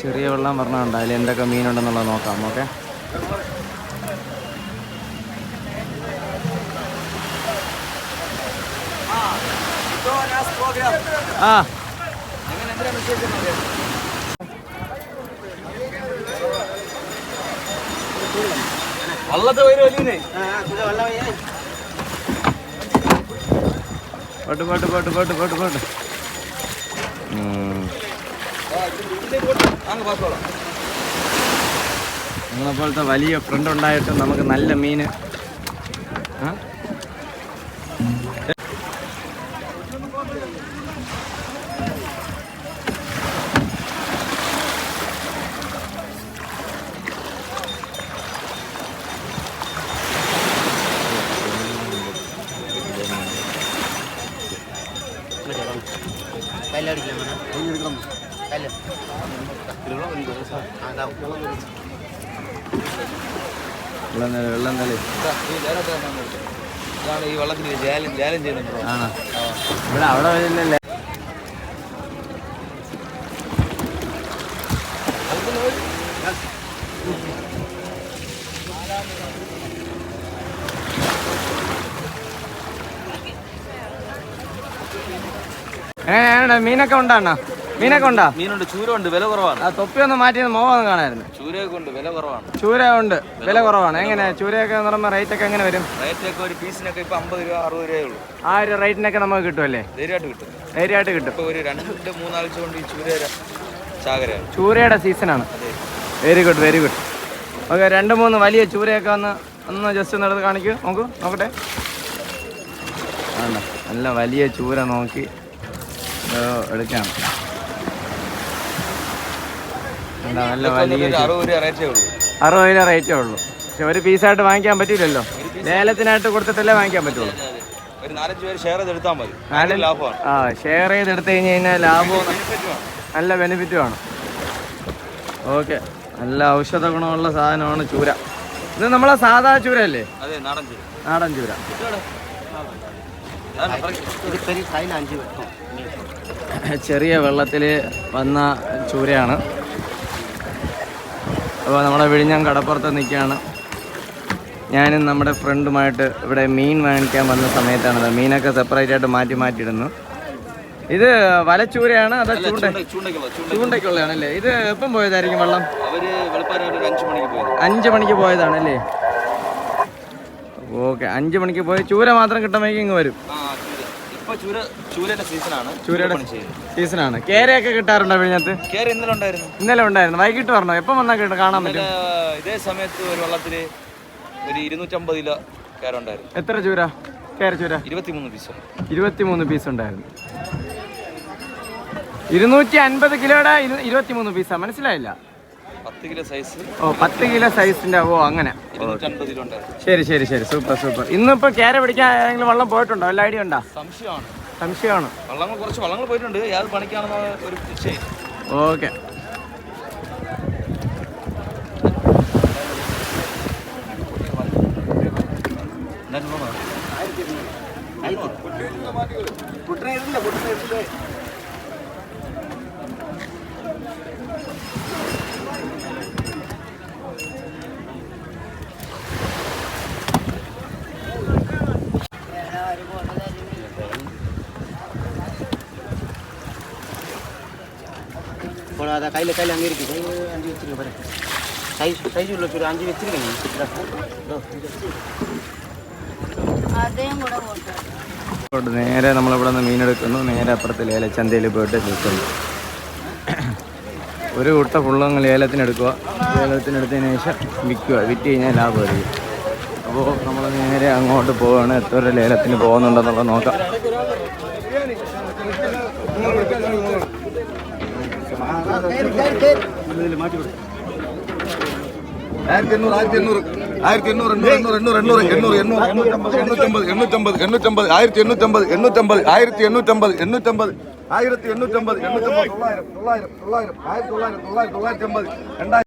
ചെറിയ വെള്ളം പറഞ്ഞുണ്ട് അതിൽ എന്തൊക്കെ മീനുണ്ടെന്നുള്ളത് നോക്കാം ഓക്കെ? ആ. വള്ളത്തെ പോയി വലിയേ പോട്ട് പോട്ട് പോട്ട് പോട്ട് പോട്ട് പോട്ട്. നിങ്ങളെപ്പോലത്തെ വലിയ ഫ്രണ്ട് ഉണ്ടായിട്ട് നമുക്ക് നല്ല മീൻ ആ? വെള്ളം നില വെള്ളം നില ഈ വെള്ളത്തിന് ജാലം ജാലം ചെയ്യുന്നത് ഇവിടെ അവിടെ എങ്ങനെയാണ് മീനൊക്കെ ഉണ്ടാണോ മീനൊക്കെ ഉണ്ടാ? മീനുണ്ട് ചൂരമുണ്ട് വില കുറവാണ്. ആ തൊപ്പി ഒന്ന് മാറ്റി മോഹം കാണായിരുന്നു. ചൂരയൊക്കെ ഉണ്ട് വില കുറവാണ്. ചൂര ഉണ്ട് വില കുറവാണ് എങ്ങനെ? ചൂരയൊക്കെ എന്ന് പറയുമ്പോൾ റേറ്റ് ഒക്കെ എങ്ങനെ വരും? റേറ്റൊക്കെ ഒരു പീസിനൊക്കെ ഇപ്പൊ അമ്പത് രൂപ അറുപത് രൂപയേ ഉള്ളൂ. ആ ഒരു റേറ്റിനൊക്കെ നമുക്ക് കിട്ടുമല്ലേ ധൈര്യമായിട്ട് കിട്ടും. ധൈര്യമായിട്ട് കിട്ടും. ഇപ്പൊ ഒരു രണ്ട് മൂന്നാഴ്ച കൊണ്ട് ഈ ചൂര ചാകരയാണ്. ചൂരയുടെ സീസണാണ് very good very good okay രണ്ട് മൂന്ന് വലിയ ചൂരയൊക്കെ ഒന്ന് ഒന്ന് ജസ്റ്റ് ഒന്ന് എടുത്ത് കാണിക്കൂ. നോക്കൂ നോക്കട്ടെ. വേണ്ട നല്ല വലിയ ചൂര നോക്കി. എടുക്കാം. നല്ല വലിയ അറുപത് രൂപ റേറ്റേ ഉള്ളൂ. അറുപത് രൂപ റേറ്റേ ഉള്ളൂ. പക്ഷെ ഒരു പീസായിട്ട് വാങ്ങിക്കാൻ പറ്റില്ലല്ലോ ലേലത്തിനായിട്ട് കൊടുത്തിട്ടല്ലേ വാങ്ങിക്കാൻ പറ്റുള്ളൂ. ഒരു നാലഞ്ച് പേര് ഷെയർ ആ ഷെയർ ചെയ്ത് എടുത്തു കഴിഞ്ഞ് കഴിഞ്ഞാൽ ലാഭവും നല്ല ബെനിഫിറ്റുമാണ് ഓക്കെ നല്ല ഔഷധ ഗുണമുള്ള സാധനമാണ് ചൂര. ഇത് നമ്മളെ സാധാ ചൂര അല്ലേ അതെ നാടൻ ചൂര. നാടൻ ചൂര. ചെറിയ വെള്ളത്തിൽ വന്ന ചൂരയാണ്. അപ്പോൾ നമ്മുടെ വിഴിഞ്ഞം കടപ്പുറത്ത് നിൽക്കുകയാണ്. ഞാനും നമ്മുടെ ഫ്രണ്ടുമായിട്ട് ഇവിടെ മീൻ വാങ്ങിക്കാൻ വന്ന സമയത്താണ് മീനൊക്കെ സെപ്പറേറ്റ് ആയിട്ട് മാറ്റി മാറ്റിയിടുന്നു. ഇത് വലച്ചൂരയാണ് അതോ ചൂണ്ട ചൂണ്ടയ്ക്കുള്ള ചൂണ്ട ചൂണ്ടയ്ക്കുള്ളതാണല്ലേ ഇത് എപ്പം പോയതായിരിക്കും വെള്ളം? അഞ്ചു മണിക്ക് പോയത്. അഞ്ച് മണിക്ക് പോയതാണല്ലേ ഓക്കെ അഞ്ച് മണിക്ക് പോയി. ചൂര മാത്രം കിട്ടുമ്പോഴേക്കും ഇങ്ങ് വരും. ഇപ്പൊ ചൂര ചൂരയുടെ സീസണാണ് ചൂരയുടെ സീസണാണ് കേരയൊക്കെ കിട്ടാറുണ്ടോ വിഴിഞ്ഞത്ത്? കേര ഇന്നലെ ഉണ്ടായിരുന്നു. ഇന്നലെ ഉണ്ടായിരുന്നു. വൈകിട്ട് വരണോ? എപ്പം വന്നാൽ കിട്ടും കാണാൻ പറ്റും? ഇതേ സമയത്ത് ഒരു വള്ളത്തിൽ ഒരു ഇരുന്നൂറ്റമ്പത് കിലോ കയറുണ്ടായിരുന്നു എത്ര ചൂര? കേര ചൂര? ഇരുപത്തിമൂന്ന് പീസ് ഇരുപത്തിമൂന്ന് പീസ് ഉണ്ടായിരുന്നു. ഇരുന്നൂറ്റി അൻപത് കിലോയുടെ ഇരുപത്തിമൂന്ന് പീസാ മനസ്സിലായില്ല. പത്ത് കിലോ സൈസിന്റെ ഓ അങ്ങനെ. ശരി ശരി ശരി. Super super. ഇന്നിപ്പോ കേര പിടിക്കാൻ ഏതെങ്കിലും വെള്ളം പോയിട്ടുണ്ടോ? വല്ല ഐഡിയ ഉണ്ടോ? സംശയമാണ്. സംശയമാണ്. വള്ളങ്ങൾ കുറച്ച് വള്ളങ്ങൾ പോയിട്ടുണ്ട്. ഏത് പണിക്കാണെന്ന് ഒരു ഓക്കെ. போன அதை கையில் கையில் அங்கே இருக்கு கை அஞ்சு வச்சிருங்க பாரு சைஸ் சைஸ் உள்ள சொல்லி அஞ்சு வச்சிருக்கீங்க അതേം കൂടെ പോട്ടെ ഇങ്ങോട്ട് നേരെ നമ്മളിവിടെ നിന്ന് മീനെടുക്കുന്നു നേരെ അപ്പുറത്ത് ലേലച്ചന്തയിൽ പോയിട്ട് നിൽക്കുന്നു ഒരു കുട്ട ഫുള്ളങ്ങ് ലേലത്തിന് എടുക്കുക ലേലത്തിനെടുത്തതിന് ശേഷം വിൽക്കുക വിറ്റ് കഴിഞ്ഞാൽ ലാഭമായിരിക്കും അപ്പോൾ നമ്മൾ നേരെ അങ്ങോട്ട് പോവുകയാണ് എത്ര ഒരു ലേലത്തിന് പോകുന്നുണ്ടെന്നുള്ളത് നോക്കാം ஆயிரத்தி எண்ணூறு ஆயிரத்தி எண்ணூறு ஆயிரத்தி எண்ணூறு எண்ணூறு எண்ணூறு எண்ணூறு எண்ணூறு எண்ணூற்றம்பது எண்ணூற்றம்பது எண்ணூற்றம்பது ஆயிரத்தி எண்ணூற்றம்பது எண்ணூற்றம்பது ஆயிரத்தி எண்ணூற்றம்பது எண்ணூற்றம்பது ஆயிரத்தி எண்ணூற்றம்பது எண்ணூற்றம்பது தொள்ளாயிரம் தொள்ளாயிரம் தொள்ளாயிரம் ஆயிரத்தி தொள்ளாயிரத்தி தொள்ளாயிரத்தி தொள்ளாயிரத்தி ஐம்பது ரெண்டாயிரம்